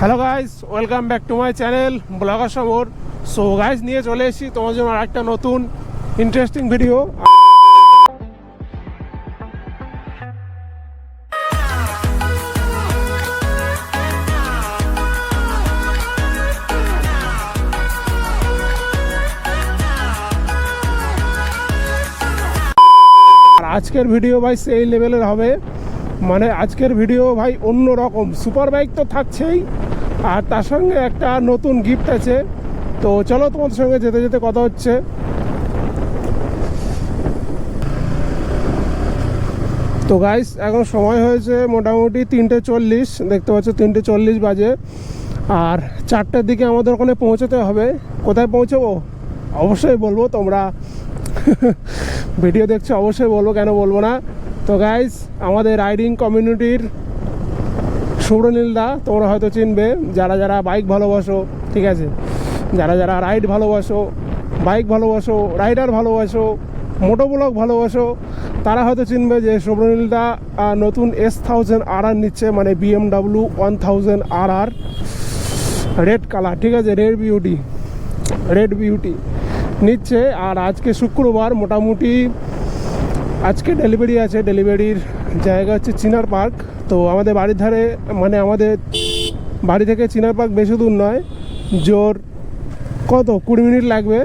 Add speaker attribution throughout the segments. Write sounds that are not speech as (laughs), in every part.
Speaker 1: Hello guys, welcome back to
Speaker 2: my channel blogger Samar so guys, নিয়ে চলে এসেছি তোমার জন্য আর একটা নতুন ইন্টারেস্টিং ভিডিও আজকের ভিডিও ভাই, সেই লেভেলের হবে। মানে আজকের ভিডিও ভাই অন্য রকম সুপার বাইক তো থাকছেই। আর তার সঙ্গে একটা নতুন গিফট আছে। তো চলো তোমাদের সঙ্গে যেতে যেতে কথা হচ্ছে। তো গাইস এখন সময় হয়েছে মোটামুটি তিনটে চল্লিশ। দেখতে পাচ্ছ তিনটে চল্লিশ বাজে। আর চারটের দিকে আমাদের ওখানে পৌঁছতে হবে। কোথায় পৌঁছবো? অবশ্যই বলব তোমরা। (laughs) ভিডিও দেখছ, অবশ্যই বলব, কেন বলব না? তো গাইস আমাদের রাইডিং কমিউনিটির সুব্রনীলদা তোমরা হয়তো চিনবে। যারা যারা বাইক ভালোবাসো ঠিক আছে? যারা যারা রাইড ভালোবাসো বাইক ভালোবাসো রাইডার ভালোবাসো মোটো ভালোবাসো তারা হয়তো চিনবে যে সুব্রনীলদা আহ, নতুন এস থাউজেন্ড আর আর নিচ্ছে মানে BMW one thousand R R red colour ঠিক আছে? রেড বিউটি রেড বিউটি নিচ্ছে। আর আজকে শুক্রবার মোটামুটি আজকে ডেলিভারি আছে। ডেলিভারির জায়গা হচ্ছে চিনার পার্ক তো আমাদের বাড়ির ধারে মানে আমাদের বাড়ি থেকে চিনার পার্ক বেশি দূর নয়, জোর কত, কুড়ি মিনিট লাগবে।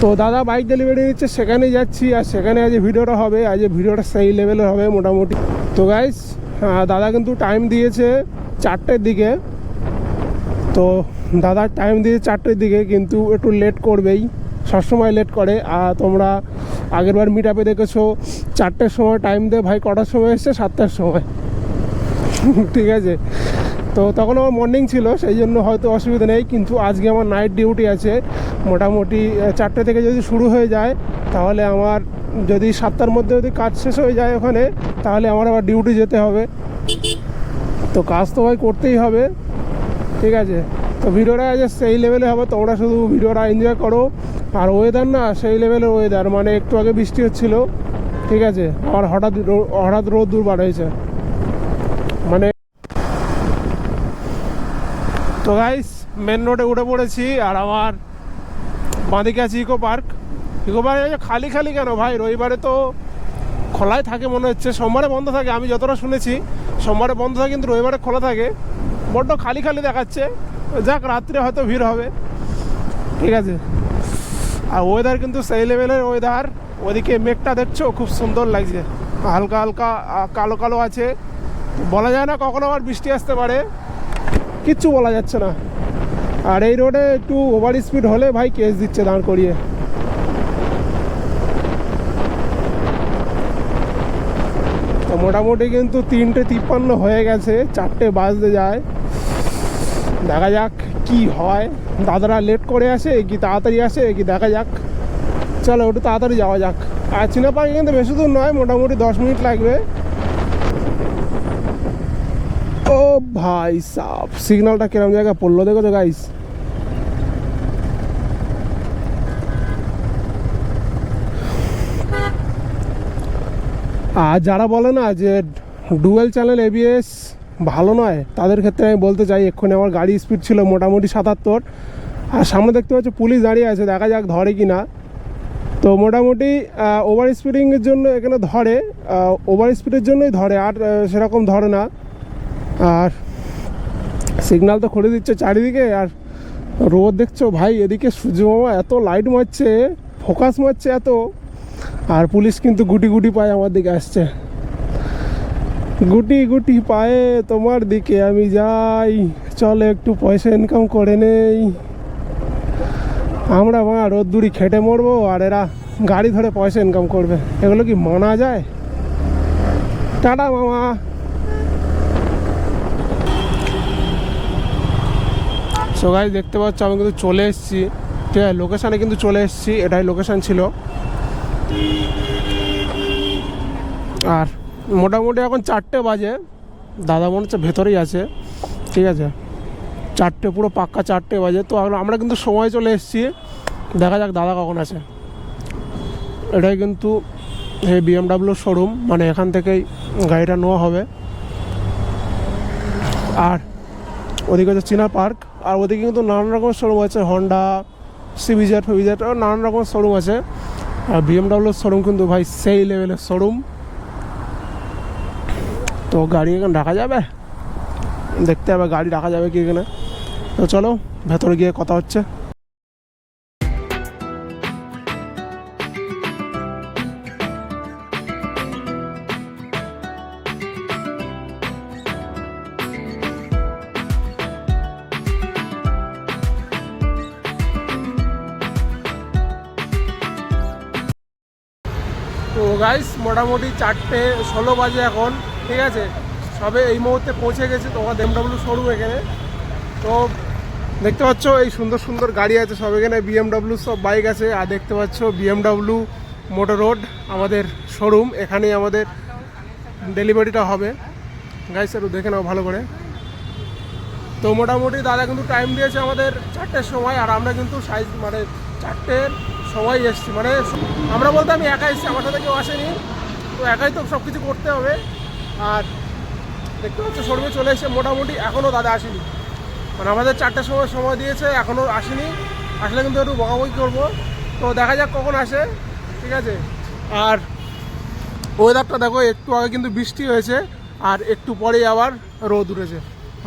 Speaker 2: তো দাদা বাইক ডেলিভারি নিচ্ছে, সেখানেই যাচ্ছি, আর সেখানে আজ ভিডিওটা হবে, আজ ভিডিওটা সেই লেভেলের হবে মোটামুটি। তো গাইস দাদা কিন্তু টাইম দিয়েছে চারটের দিকে। তো দাদা টাইম দিয়ে চারটের দিকে, কিন্তু একটু লেট করবেই, সবসময় লেট করে। আর তোমরা আগেরবার মিট আপে দেখেছ চারটের সময় টাইম দিয়ে ভাই, কটার সময় এসছে? সাতটার সময়। (laughs) ঠিক আছে? তো তখন আমার মর্নিং ছিল, সেই জন্য হয়তো অসুবিধা নেই, কিন্তু আজকে আমার নাইট ডিউটি আছে। মোটামুটি চারটে থেকে যদি শুরু হয়ে যায়, তাহলে আমার যদি সাতটার মধ্যে যদি কাজ শেষ হয়ে যায় ওখানে, তাহলে আমার আবার ডিউটি যেতে হবে। তো কাজ তো ভাই করতেই হবে। ঠিক আছে? তো ভিডিওটা আজ সেই লেভেলে হবে, তোমরা শুধু ভিডিওটা এনজয় করো। আর ওয়েদার না, সেই লেভেলের ওয়েদার মানে একটু আগে বৃষ্টি হচ্ছিল। ঠিক আছে, আর হঠাৎ হঠাৎ রোদ দূর বার হয়েছে। মানে তো গাইস মেন রোডে উঠে পড়েছি, আর আমার বাঁদিকে আছে ইকো পার্ক ইকো পার্ক খালি খালি কেন ভাই? রবিবারে তো খোলাই থাকে মনে হচ্ছে, সোমবারে বন্ধ থাকে, আমি যতটা শুনেছি, সোমবারে বন্ধ থাকে কিন্তু রবিবারে খোলা থাকে। বড্ড খালি খালি দেখাচ্ছে, যাক রাত্রে হয়তো ভিড় হবে। ঠিক আছে। আর ওয়েদার কিন্তু সেই লেভেলের ওয়েদার ওদিকে মেঘটা দেখছ? খুব সুন্দর লাগছে। হালকা হালকা কালো কালো আছে। বলা যায় না কখনো আবার বৃষ্টি আসতে পারে। কিচ্ছু বলা যাচ্ছে না। আর এই রোডে একটু ওভার স্পিড হলে ভাই কেস দিচ্ছে দাঁড় করিয়ে। তো মোটামুটি কিন্তু তিনটে তিপ্পান্ন হয়ে গেছে। চারটে বাজতে যায়। দেখা যাক কি হয়। দাদারা লেট করে আসে, কি তাড়াতাড়ি আসে, কি দেখা যাক। চলো, একটু তাড়াতাড়ি যাওয়া যাক। আর চিনা পার্কে কিন্তু বেশি দূর নয়, মোটামুটি দশ মিনিট লাগবে। ও ভাই সাপ, সিগন্যালটা কিরম জায়গায় পড়ল দেখো তো গাইস আর যারা বলে না যে ডুয়েল চ্যানেল এবিএস ভালো নয়, তাদের ক্ষেত্রে আমি বলতে চাই, এক্ষুনি আমার গাড়ি স্পিড ছিল মোটামুটি সাতাত্তর। আর সামনে দেখতে পাচ্ছি পুলিশ দাঁড়িয়ে আছে, দেখা যাক ধরে কি না তো মোটামুটি ওভার স্পিডিংয়ের জন্য এখানে ধরে ওভার স্পিডের জন্যই ধরে, আর সেরকম ধরে না। আর সিগন্যাল তো খুলে দিচ্ছে চারিদিকে, আর রোদ দেখছ ভাই, এদিকে সূর্য মামা এত লাইট মারছে ফোকাস মারছে এত, আর পুলিশ কিন্তু গুটি গুটি পায়ে আমার দিকে আসছে। গুটি গুটি পায়ে তোমার দিকে আমি যাই, চলো একটু পয়সা ইনকাম করে নেই। আমরা মা রোদ্দুরি খেটে মরবো আর এরা গাড়ি ধরে পয়সা ইনকাম করবে। এগুলো কি মানা যায়? টাটা মামা। সো গাইজ দেখতে পাচ্ছ, আমি কিন্তু চলে এসেছি। ঠিক আছে লোকেশানে কিন্তু চলে এসেছি, এটাই লোকেশান ছিল। আর মোটামুটি এখন চারটে বাজে। দাদা মনে হচ্ছে ভেতরেই আছে। ঠিক আছে। চারটে, পুরো পাক্কা চারটে বাজে। তো আমরা- কিন্তু সময় চলে এসেছি। দেখা যাক দাদা কখন আছে এটাই কিন্তু এই বিএমডাব্লিউ শোরুম মানে এখান থেকেই গাড়িটা নেওয়া হবে। আর ওদিকে হচ্ছে চীনা পার্ক, আর ওদিকে কিন্তু নানান রকমের শোরুম আছে। হন্ডা সিভিজেড ফিভিজেড নানান রকমের শোরুম আছে। আর বিএমডাব্লিউর শোরুম কিন্তু ভাই সেই লেভেলের শোরুম তো গাড়ি এখানে রাখা যাবে? দেখতে হবে, গাড়ি রাখা যাবে কি এখানে। তো চলো, ভেতরে গিয়ে কথা হচ্ছে। তো গাইস মোটামুটি চারটে ষোলো বাজে এখন, ঠিক আছে? সবে এই মুহূর্তে পৌঁছে গেছে তোমার এমডাব্লিউ শোরুম এখানে। তো দেখতে পাচ্ছ, এই সুন্দর সুন্দর গাড়ি আছে, সব এখানে বিএমডাব্লিউ সব বাইক আছে। আর দেখতে পাচ্ছ বিএমডাব্লিউ মোটর রোড আমাদের শোরুম এখানেই আমাদের ডেলিভারিটা হবে। গাইস একটু দেখে নাও ভালো করে। তো মোটামুটি দাদা কিন্তু টাইম দিয়েছে আমাদের চারটের সময়, আর আমরা কিন্তু সাইজ মানে চারটের সময় এসছি। মানে আমরা বলতে আমি একা এসেছি, আমার সাথে কেউ আসেনি। তো একাই তো সব কিছু করতে হবে। আর দেখতে পাচ্ছ শোরুমে চলে এসে মোটামুটি এখনও দাদা আসেনি। মানে আমাদের চারটের সময় সময় দিয়েছে এখনও আসেনি। আসলে কিন্তু একটু বকাবকি করব। তো দেখা যাক কখন আসে, ঠিক আছে? আর ওয়েদারটা দেখো, একটু আগে কিন্তু বৃষ্টি হয়েছে, আর একটু পরেই আবার রোদ উঠেছে।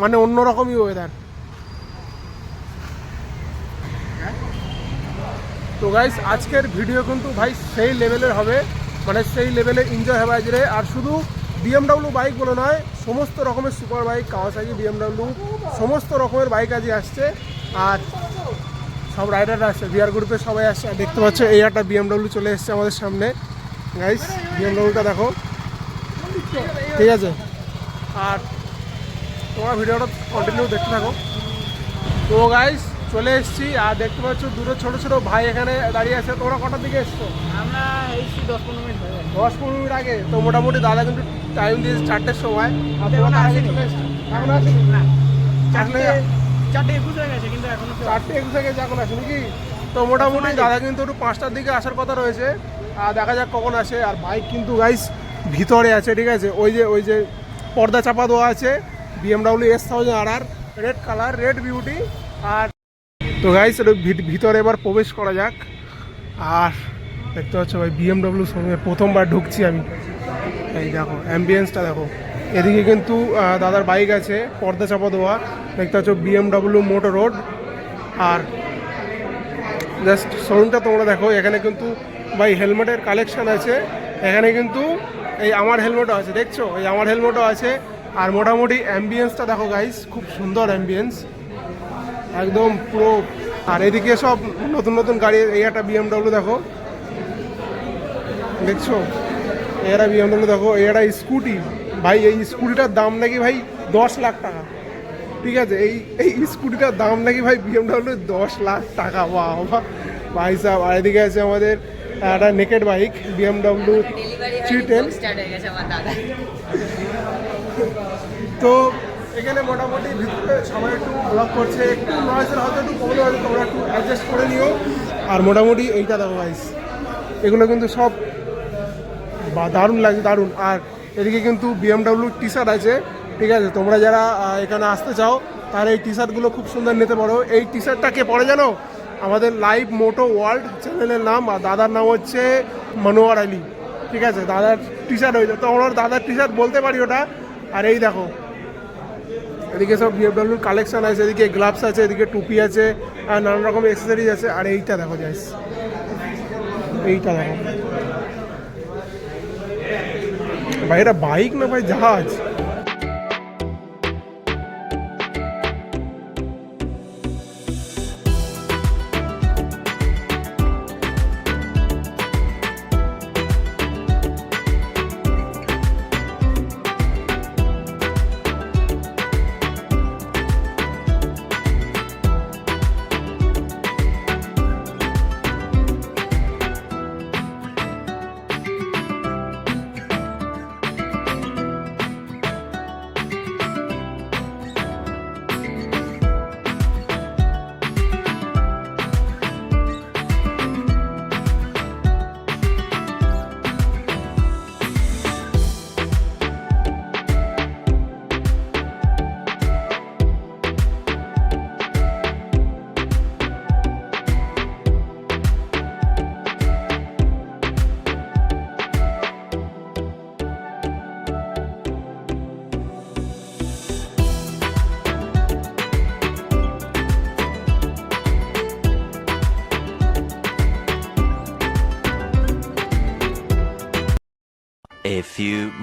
Speaker 2: মানে অন্যরকমই ওয়েদার তো গাইস আজকের ভিডিও কিন্তু ভাই সেই লেভেলের হবে মানে সেই লেভেলে এনজয় হবে আজকে। আর শুধু বিএমডাব্লিউ বলে নয়, সমস্ত রকমের সুপার বাইক কাওয়াসাকি বিএমডাব্লিউ সমস্ত রকমের বাইক আজকে আসছে। আর সব রাইডাররা আসছে বিআর গ্রুপে সবাই আসছে। আর দেখতে পাচ্ছ, এই একটা বিএমডাব্লিউ চলে এসছে আমাদের সামনে। গাইস বিএমডাব্লিউটা দেখো। ঠিক আছে? আর তোমার ভিডিওটা কন্টিনিউ দেখতে থাকো। তো গাইস চলে এসেছি। আর দেখতে পাচ্ছ, দুটো ছোট ছোট ভাই এখানে দাঁড়িয়ে আছে। তোমরা কটার দিকে এসছো?
Speaker 3: আমরা এসছি দশ পনেরো মিনিট
Speaker 2: দশ পনেরো মিনিট আগে তো মোটামুটি দাদা কিন্তু টাইম দিয়েছে চারটের সময়। এখনও
Speaker 3: আসেনি।
Speaker 2: চলে আসেনি।
Speaker 3: না। চারটে চারটে একুশ হয়ে গেছে কিন্তু এখনও
Speaker 2: চারটে একুশ থেকে এখন আসে নাকি তো মোটামুটি দাদা কিন্তু একটু পাঁচটার দিকে আসার কথা রয়েছে। আর দেখা যাক কখন আসে। আর বাইক কিন্তু গাইস ভিতরে আছে ঠিক আছে? ওই যে ওই যে পর্দা চাপা দেওয়া আছে BMW S thousand R R red colour red beauty আর তো গাইস ভিতরে এবার প্রবেশ করা যাক। আর দেখতে পাচ্ছ ভাই বিএমডাব্লিউ শোরুমে প্রথমবার ঢুকছি আমি। এই দেখো অ্যাম্বিয়েন্সটা দেখো। এদিকে কিন্তু দাদার বাইক আছে, পর্দা চাপা দেওয়া। দেখতে পাচ্ছ বিএমডাব্লিউ মোটর রোড আর জাস্ট শোরুমটা তোমরা দেখো, এখানে কিন্তু ভাই হেলমেটের কালেকশন আছে। এখানে কিন্তু এই আমার হেলমেটও আছে, দেখছ? এই আমার হেলমেটও আছে। আর মোটামুটি অ্যাম্বিয়েন্সটা দেখো গাইস খুব সুন্দর অ্যাম্বিয়েন্স একদম পুরো আর এদিকে সব নতুন নতুন গাড়ি, এই একটা বিএমডাব্লিউ দেখো। দেখছ? একটা বিএমডাব্লিউ দেখো এই একটা স্কুটি ভাই এই স্কুটিটার দাম নাকি ভাই দশ লাখ টাকা। ঠিক আছে এই এই স্কুটিটার দাম নাকি ভাই বিএমডাব্লিউ দশ লাখ টাকা। বাবা ভাই সাহেব আর এদিকে আছে আমাদের একটা
Speaker 3: naked bike BMW three ten
Speaker 2: তো এখানে মোটামুটি ভিতরে সবাই একটু ব্লগ করছে। একটু নয়েজের হয়তো একটু প্রবলেম আছে তোমরা একটু অ্যাডজাস্ট করে নিও। আর মোটামুটি এইটা দেখো গাইস এগুলো কিন্তু সব বা দারুণ লাগছে দারুণ। আর এদিকে কিন্তু বিএমডাব্লিউ টি শার্ট আছে, ঠিক আছে? তোমরা যারা এখানে আসতে চাও, তারা এই টি শার্টগুলো খুব সুন্দর নিতে পারো। এই টি শার্টটা কে পরে জানো? আমাদের লাইভ মোটো ওয়ার্ল্ড চ্যানেলের নাম, আর দাদার নাম হচ্ছে মনোয়ার আলী, ঠিক আছে? দাদার টি শার্ট হয়েছে তো আমরা দাদার টি শার্ট বলতে পারি ওটা। আর এই দেখো, এদিকে সব বিএফডাব্লিউর কালেকশান আছে, এদিকে গ্লাভস আছে, এদিকে টুপি আছে, আর নানান রকম এক্সেসরিজ আছে। আর এইটা দেখো যাইস এইটা দেখো। ভাই এটা বাইক না ভাই জাহাজ?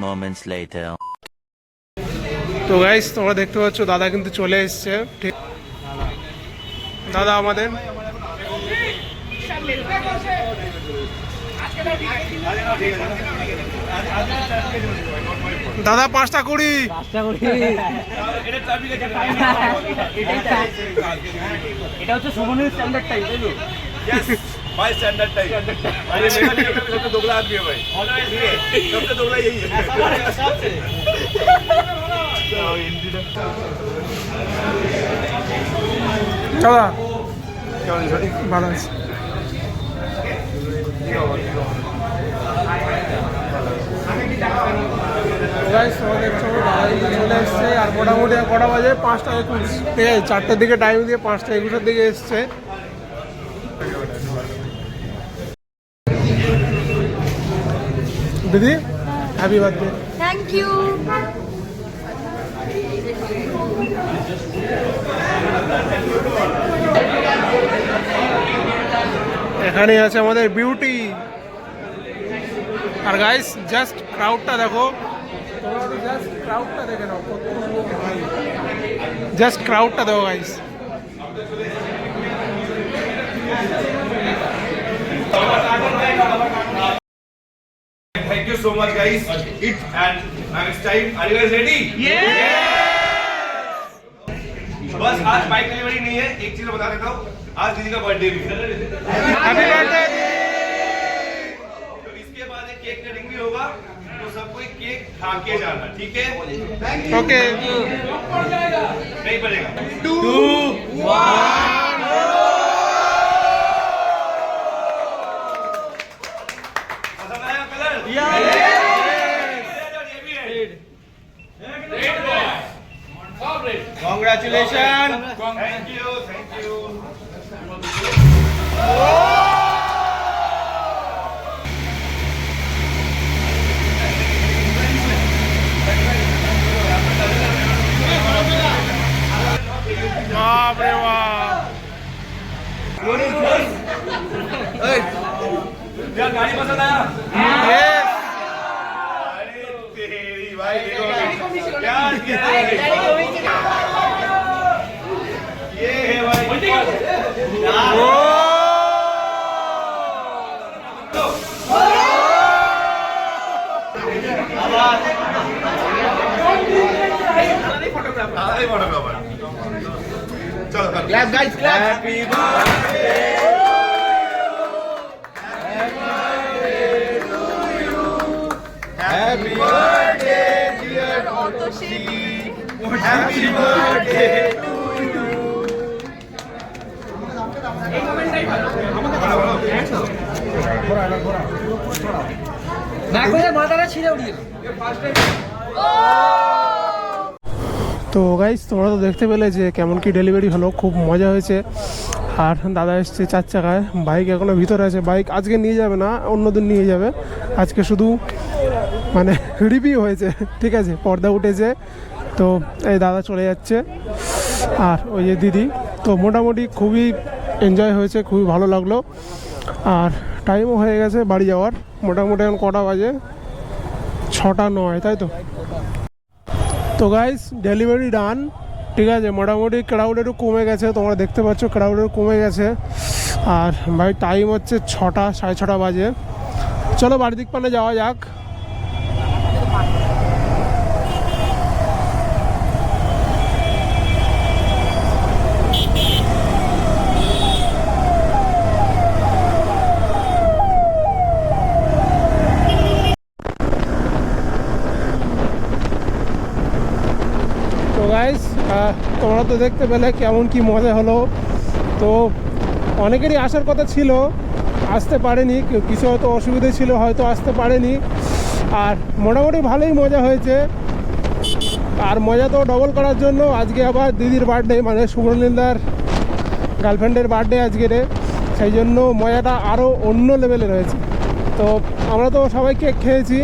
Speaker 4: Moments later.
Speaker 2: তো গাইস তোমরা দেখতে পাচ্ছ দাদা কিন্তু চলে এসছে। ঠিক দাদা আমাদের। দাদা পাঁচটা কুড়ি।
Speaker 3: এটা হচ্ছে সুমনের স্ট্যান্ডার্ড টাইম
Speaker 1: भाई स्टैंडर्ड टाइप अरे मेरा लिए सबसे दोगला आदमी है भाई ठीक है सबसे दोगला यही है
Speaker 2: দাদা ভালো আছে Guys, তোমরা দেখছো দাদা কিন্তু চলে এসছে আর মোটামুটি আর কটা বাজে পাঁচটা একুশ ঠিক আছে চারটের দিকে টাইম দিয়ে পাঁচটা একুশের দিকে এসছে দিদি? হ্যাপি বার্থডে
Speaker 5: থ্যাংক ইউ
Speaker 2: এখানে আছে আমাদের বিউটি আর গাইস জাস্ট ক্রাউডটা দেখো। জাস্ট ক্রাউডটা দেখে guys
Speaker 1: Thank you so much, guys. It and now it's time. Are you guys ready? Yes. बस आज बाइक डिलीवरी नहीं है एक चीज़ बता देता हूँ। आज दीदी का बर्थडे भी
Speaker 2: हैप्पी बर्थडे
Speaker 1: तो इसके बाद एक केक कटिंग भी होगा तो सबको एक केक खा के जाना ठीक है?
Speaker 2: ओके
Speaker 1: नहीं पड़ेगा।
Speaker 2: Two
Speaker 1: one Congratulations! Congratulations! Clap, guys, clap. Happy birthday. Happy birthday, dear Otoshi. Happy birthday to you.
Speaker 3: না করে মাথাটা ছিঁড়ে উড়িয়ে
Speaker 2: তো গাইস তোমরা তো দেখতে পেলে যে কেমন কি ডেলিভারি হলো, খুব মজা হয়েছে। আর দাদা এসছে চার চাকায় বাইক এখনও ভিতরে আছে। বাইক আজকে নিয়ে যাবে না, অন্যদিন নিয়ে যাবে। আজকে শুধু মানে (laughs) রিভিউ হয়েছে, ঠিক আছে? পর্দা উঠেছে। তো এই দাদা চলে যাচ্ছে। আর ওই যে দিদি, তো মোটামুটি খুবই এনজয় হয়েছে, খুবই ভালো লাগল। আর টাইমও হয়ে গেছে বাড়ি যাওয়ার। মোটামুটি এখন কটা বাজে? ছটা নয়, তাই তো? তো গাইস ডেলিভারি ডান ঠিক আছে? মোটামুটি ক্রাউড একটু কমে গেছে, তোমরা দেখতে পাচ্ছ ক্রাউড একটু কমে গেছে। আর ভাই টাইম হচ্ছে ছটা, সাড়ে ছটা বাজে। চলো বাড়ির দিক পানে যাওয়া যাক তো গাইস তোমরা তো দেখতে পেলে কেমন কি মজা হলো। তো অনেকেরই আসার কথা ছিল, আসতে পারেনি কিছু হয়তো অসুবিধে ছিল, হয়তো আসতে পারেনি। আর মোটামুটি ভালোই মজা হয়েছে। আর মজা তো ডবল করার জন্য আজকে আবার দিদির বার্থডে মানে সুব্রনীলদার গার্লফ্রেন্ডের বার্থডে আজকে রে সেই জন্য মজাটা আরও অন্য লেভেলে রয়েছে। তো আমরা তো সবাই কেক খেয়েছি।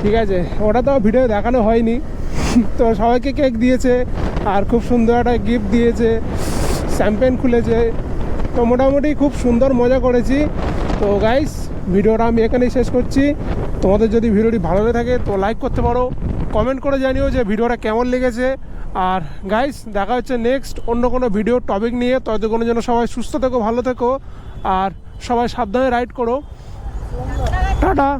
Speaker 2: ঠিক আছে, ওটা তো ভিডিও দেখানো হয়নি। তো সবাইকে কেক দিয়েছে, আর খুব সুন্দর একটা গিফট দিয়েছে শ্যাম্পেন খুলেছে। তো মোটামুটি খুব সুন্দর মজা করেছি। তো গাইস ভিডিওটা আমি এখানেই শেষ করছি। তোমাদের যদি ভিডিওটি ভালো লেগে থাকে, তো লাইক করতে পারো। কমেন্ট করে জানিও যে ভিডিওটা কেমন লেগেছে। আর গাইস দেখা হচ্ছে নেক্সট অন্য কোনো ভিডিও টপিক নিয়ে। ততক্ষণের জন্য সবাই সুস্থ থেকো, ভালো থেকো। আর সবাই সাবধানে রাইড করো। টাটা।